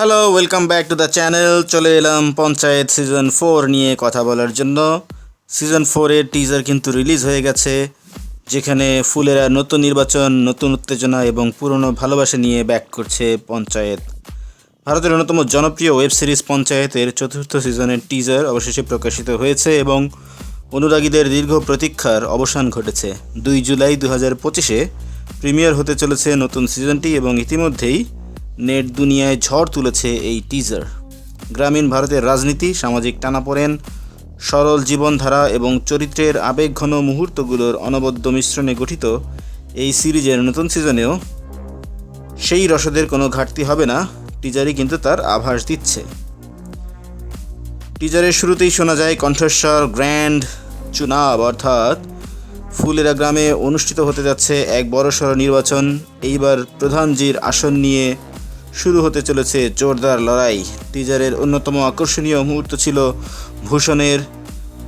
Hello welcome back to the channel চলে এলাম panchayat season four নিয়ে কথা বলার জন্য। সিজন ফোরের টিজার কিন্তু রিলিজ হয়ে গেছে, যেখানে ফুলেরা নতুন নির্বাচন, নতুন উত্তেজনা এবং পুরনো ভালোবাসা নিয়ে ব্যাক করছে পঞ্চায়েত। ভারতের অন্যতম জনপ্রিয় ওয়েব সিরিজ পঞ্চায়েতের চতুর্থ সিজনের টিজার অবশেষে প্রকাশিত হয়েছে এবং অনুরাগীদের দীর্ঘ প্রতীক্ষার অবসান ঘটেছে। দুই জুলাই দু হাজার পঁচিশে প্রিমিয়ার হতে চলেছে নতুন সিজনটি এবং ইতিমধ্যেই নেট দুনিয়ায় ঝড় তুলেছে এই টিজার গ্রামীণ ভারতের রাজনীতি, সামাজিক টানাপোড়েন, সরল জীবনধারা এবং চরিত্রের আবেগঘন মুহূর্তগুলোর অনবদ্য মিশ্রণে গঠিত এই সিরিজের নতুন সিজনেও সেই রসদের কোনো ঘাটতি হবে না টিজারই কিন্তু তার আভাস দিচ্ছে। টিজারের শুরুতেই শোনা যায় কণ্ঠস্বর গ্র্যান্ড চুনাব, অর্থাৎ ফুলেরা গ্রামে অনুষ্ঠিত হতে যাচ্ছে এক বড়সড় নির্বাচন। এইবার প্রধানজির আসন নিয়ে শুরু হতে চলেছে জোরদার লড়াই। টিজারের অন্যতম আকর্ষণীয় মুহূর্ত ছিল ভূষণের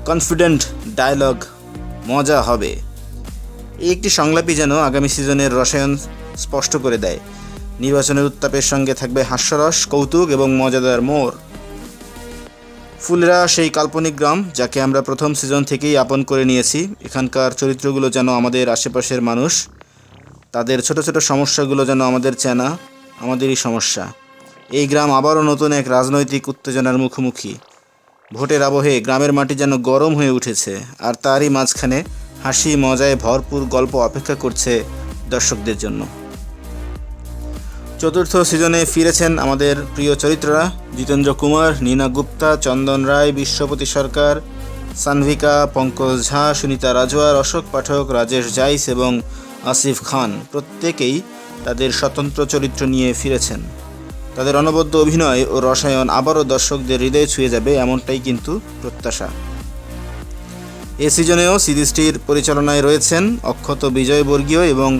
কনফিডেন্ট ডায়লগ, মজা হবে। এই একটি সংলাপই যেন আগামী সিজনের রসায়ন স্পষ্ট করে দেয়। নির্বাচনের উত্তাপের সঙ্গে থাকবে হাস্যরস, কৌতুক এবং মজাদার মোড়। ফুলেরা সেই কাল্পনিক গ্রাম যাকে আমরা প্রথম সিজন থেকেই আপন করে নিয়েছি। এখানকার চরিত্রগুলো যেন আমাদের আশেপাশের মানুষ, তাদের ছোট ছোট সমস্যাগুলো যেন আমাদের চেনা। আমাদেরই সমস্যা। এই গ্রাম আবারও নতুন এক রাজনৈতিক উত্তেজনার মুখোমুখি। ভোটের আবহে গ্রামের মাটি যেন গরম হয়ে উঠেছে, আর তারই মাঝখানে হাসি মজায় ভরপুর গল্প অপেক্ষা করছে দর্শকদের জন্য। চতুর্থ সিজনে ফিরেছেন আমাদের প্রিয় চরিত্ররা, জিতেন্দ্র কুমার, নীনা গুপ্তা, চন্দন রায়, বিশ্বপতি সরকার, সানভিকা, পঙ্কজ ঝা, সুনিতা রাজওয়ার, অশোক পাঠক, রাজেশ জাইস এবং আসিফ খান। প্রত্যেকেই তাদের স্বতন্ত্র চরিত্র নিয়ে ফিরেছেন। তাদের অনবদ্য অভিনয় ও রসায়ন আবারও দর্শকদের হৃদয় ছুঁয়ে যাবে এমনটাই কিন্তু প্রত্যাশা। এ সিজনেও সিরিজটির পরিচালনায় রয়েছেন অক্ষত বিজয়বর্গীয় এবং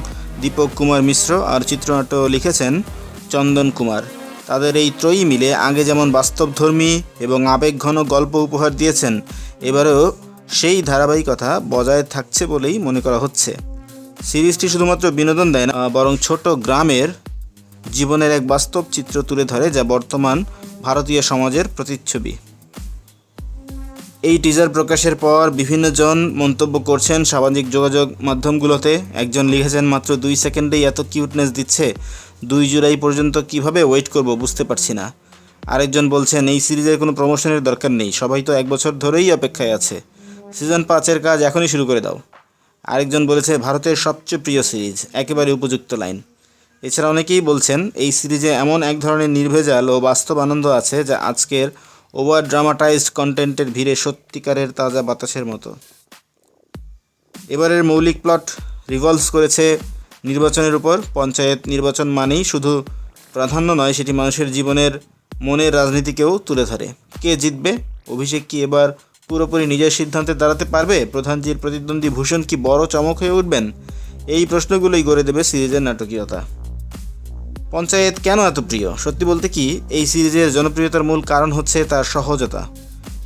দীপক কুমার মিশ্র আর চিত্রনাট্য লিখেছেন চন্দন কুমার। তাদের এই ত্রয়ী মিলে আগে যেমন বাস্তবধর্মী এবং আবেগঘন গল্প উপহার দিয়েছেন, এবারেও সেই ধারাবাহিকতা বজায় থাকছে বলেই মনে করা হচ্ছে। সিরিজটি শুধুমাত্র বিনোদন দেয় না, বরং ছোট গ্রামের জীবনের এক বাস্তব চিত্র তুলে ধরে যা বর্তমান ভারতীয় সমাজের প্রতিচ্ছবি। এই টিজার প্রকাশের পর বিভিন্ন জন মন্তব্য করছেন সামাজিক যোগাযোগ মাধ্যমগুলোতে। একজন লিখেছেন, মাত্র দুই সেকেন্ডেই এত কিউটনেস দিচ্ছে, দুই জুলাই পর্যন্ত কীভাবে ওয়েট করব বুঝতে পারছি না। আরেকজন বলছেন, এই সিরিজের কোনো প্রমোশনের দরকার নেই, সবাই তো এক বছর ধরেই অপেক্ষায় আছে। সিজন পাঁচের কাজ এখনই শুরু করে দাও। আরেকজন বলেছে, ভারতের সবচেয়ে প্রিয় সিরিজ, একেবারে উপযুক্ত লাইন। এছাড়া অনেকেই বলছেন, এই সিরিজে এমন এক ধরনের নির্ভেজাল ও বাস্তব আনন্দ আছে যা আজকের ওভার ড্রামাটাইজড কন্টেন্টের ভিড়ে সত্যিকারের তাজা বাতাসের মতো। এবারের মৌলিক প্লট রিভলভস করেছে নির্বাচনের উপর। পঞ্চায়েত নির্বাচন মানেই শুধু প্রাধান্য নয়, সেটি মানুষের জীবনের মনের রাজনীতিকেও তুলে ধরে। কে জিতবে, অভিষেক কি এবার পুরোপুরি নিজের সিদ্ধান্তে দাঁড়াতে পারবে? প্রধানজির প্রতিদ্বন্দ্বী ভূষণ কি বড় চমক হয়ে উঠবেন? এই প্রশ্নগুলোই গড়ে দেবে সিরিজের নাটকীয়তা। পঞ্চায়েত কেন এত প্রিয়? সত্যি বলতে কি, এই সিরিজের জনপ্রিয়তার মূল কারণ হচ্ছে তার সহজতা।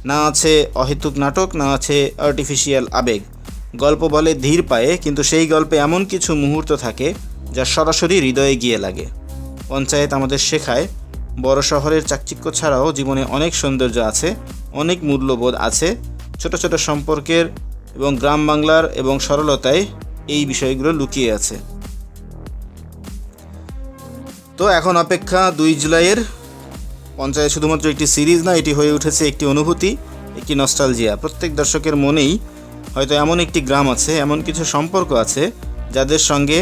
না আছে অহেতুক নাটক, না আছে আর্টিফিশিয়াল আবেগ। গল্প বলে ধীর পায়ে, কিন্তু সেই গল্পে এমন কিছু মুহূর্ত থাকে যা সরাসরি হৃদয়ে গিয়ে লাগে। পঞ্চায়েত আমাদের শেখায়, বড় শহরের চাকচিক্য ছাড়াও জীবনে অনেক সৌন্দর্য আছে অনেক মূল্যবোধ আছে। ছোট ছোট সম্পর্কের এবং গ্রাম বাংলার এবং সরলতায় এই বিষয়গুলো লুকিয়ে আছে। তো এখন অপেক্ষা দুই জুলাইয়ের পঞ্চায়েত শুধুমাত্র একটি সিরিজ না, এটি হয়ে উঠেছে একটি অনুভূতি, একটি নস্টালজিয়া। প্রত্যেক দর্শকের মনেই হয়তো এমন একটি গ্রাম আছে, এমন কিছু সম্পর্ক আছে যাদের সঙ্গে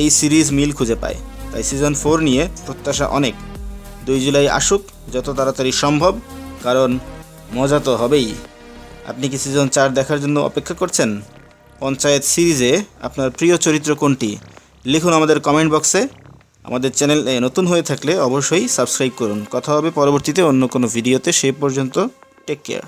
এই সিরিজ মিল খুঁজে পায়। তাই সিজন ফোর নিয়ে প্রত্যাশা অনেক। দুই জুলাই আসুক, যত তাড়াতাড়ি সম্ভব, কারণ মজা তো হবেই। আপনি কি সিজন চার দেখার জন্য অপেক্ষা করছেন? পঞ্চায়েত সিরিজে আপনার প্রিয় চরিত্র কোনটি? লিখুন আমাদের কমেন্ট বক্সে আমাদের চ্যানেল নতুন হয়ে থাকলে অবশ্যই সাবস্ক্রাইব করুন। কথা হবে পরবর্তীতে অন্য কোনো ভিডিওতে সেই পর্যন্ত টেক কেয়ার